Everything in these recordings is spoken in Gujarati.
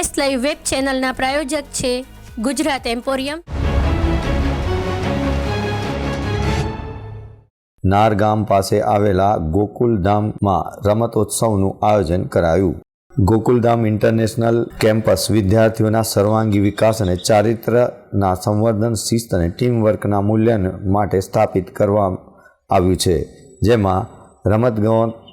એસ લાઈવ વેબ ચેનલના પ્રાયોજક છે ગુજરાત એમ્પોરિયમ. નાર ગામ પાસે આવેલા ગોકુલધામમાં રમતોત્સવનું આયોજન કરાયું. ગોકુલધામ ઇન્ટરનેશનલ કેમ્પસ વિદ્યાર્થીઓના સર્વાંગી વિકાસ અને ચારિત્રના સંવર્ધન શિસ્ત અને ટીમવર્કના મૂલ્યાંકન માટે સ્થાપિત કરવામાં આવ્યું છે, જેમાં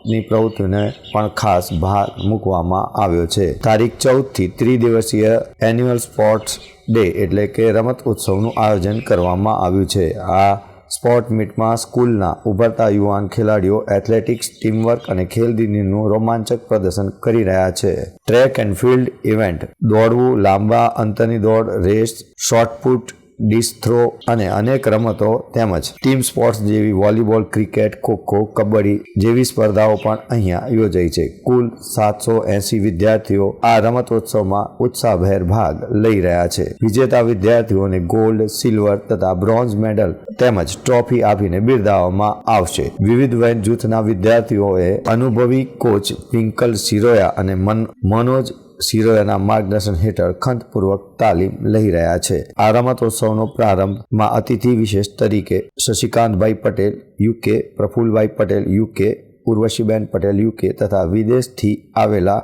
રમતગમતની પ્રવૃત્તિને પણ ખાસ ભાર મૂકવામાં આવ્યો છે. તારીખ ચૌદથી ત્રિદિવસીય એન્યુઅલ સ્પોર્ટ્સ ડે એટલે કે રમત ઉત્સવનું આયોજન કરવામાં આવ્યું છે. આ સ્પોર્ટ મીટમાં સ્કૂલના ઉભરતા યુવાન ખેલાડીઓ, એથ્લેટિક્સ, ટીમવર્ક અને ખેલદીનીનું રોમાંચક પ્રદર્શન કરી રહ્યા છે. Track and field event. દોડવું લાંબા અંતરની દોડ, રેસ શોર્ટપુટ ડિસ્ક થ્રો અને અનેક રમતો તેમજ ટીમ સ્પોર્ટ્સ જેવી વોલીબોલ, ક્રિકેટ, ખોખો, કબડ્ડી જેવી સ્પર્ધાઓ પણ અહીંયા યોજાઈ છે. કુલ સાતસો એંસી વિદ્યાર્થીઓ આ રમતોત્સવમાં ઉત્સાહભેર ભાગ લઈ રહ્યા છે. વિજેતા વિદ્યાર્થીઓને ગોલ્ડ, સિલ્વર તથા બ્રોન્ઝ મેડલ તેમજ ટ્રોફી આપીને બિરદાવવામાં આવશે. વિવિધ વય જૂથના વિદ્યાર્થીઓએ અનુભવી કોચ પિંકલ શિરોયા અને મન, મનોજ સિરોયાના માર્ગદર્શન હેઠળ ખંતપૂર્વક તાલીમ લઈ રહ્યા છે. આ રમતોત્સવનો પ્રારંભમાં અતિથિ વિશેષ તરીકે Shashikantbhai Patel UK Prafulbhai Patel UK Urvashiben Patel UK તથા વિદેશથી આવેલા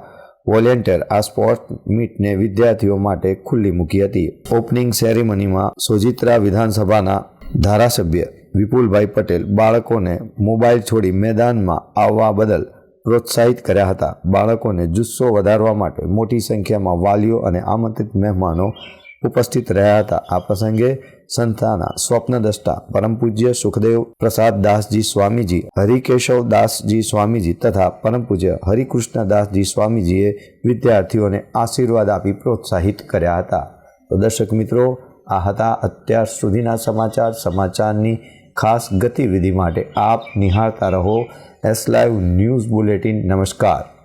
વોલેન્ટિયર આ સ્પોર્ટ મીટને વિદ્યાર્થીઓ માટે ખુલ્લી મૂકી હતી. ઓપનિંગ સેરેમનીમાં સોજિત્રા વિધાનસભાના ધારાસભ્ય વિપુલભાઈ પટેલ બાળકોને મોબાઈલ છોડી મેદાનમાં આવવા બદલ પ્રોત્સાહિત કર્યા હતા. બાળકોને જુસ્સો વધારવા માટે મોટી સંખ્યામાં વાલીઓ અને આમંત્રિત મહેમાનો ઉપસ્થિત રહ્યા હતા. આ પ્રસંગે સંસ્થાના સ્વપ્નદ્રષ્ટા પરમ પૂજ્ય સુખદેવ પ્રસાદ દાસજી સ્વામીજી, હરિકેશવ દાસજી સ્વામીજી તથા પરમ પૂજ્ય હરિકૃષ્ણ દાસજી સ્વામીજીએ વિદ્યાર્થીઓને આશીર્વાદ આપી પ્રોત્સાહિત કર્યા હતા. તો દર્શક મિત્રો, આ હતા અત્યાર સુધીના સમાચાર. સમાચારની ખાસ ગતિવિધિ માટે આપ નિહાળતા રહો. એસ લાઈવ ન્યૂઝ બુલેટિન નમસ્કાર.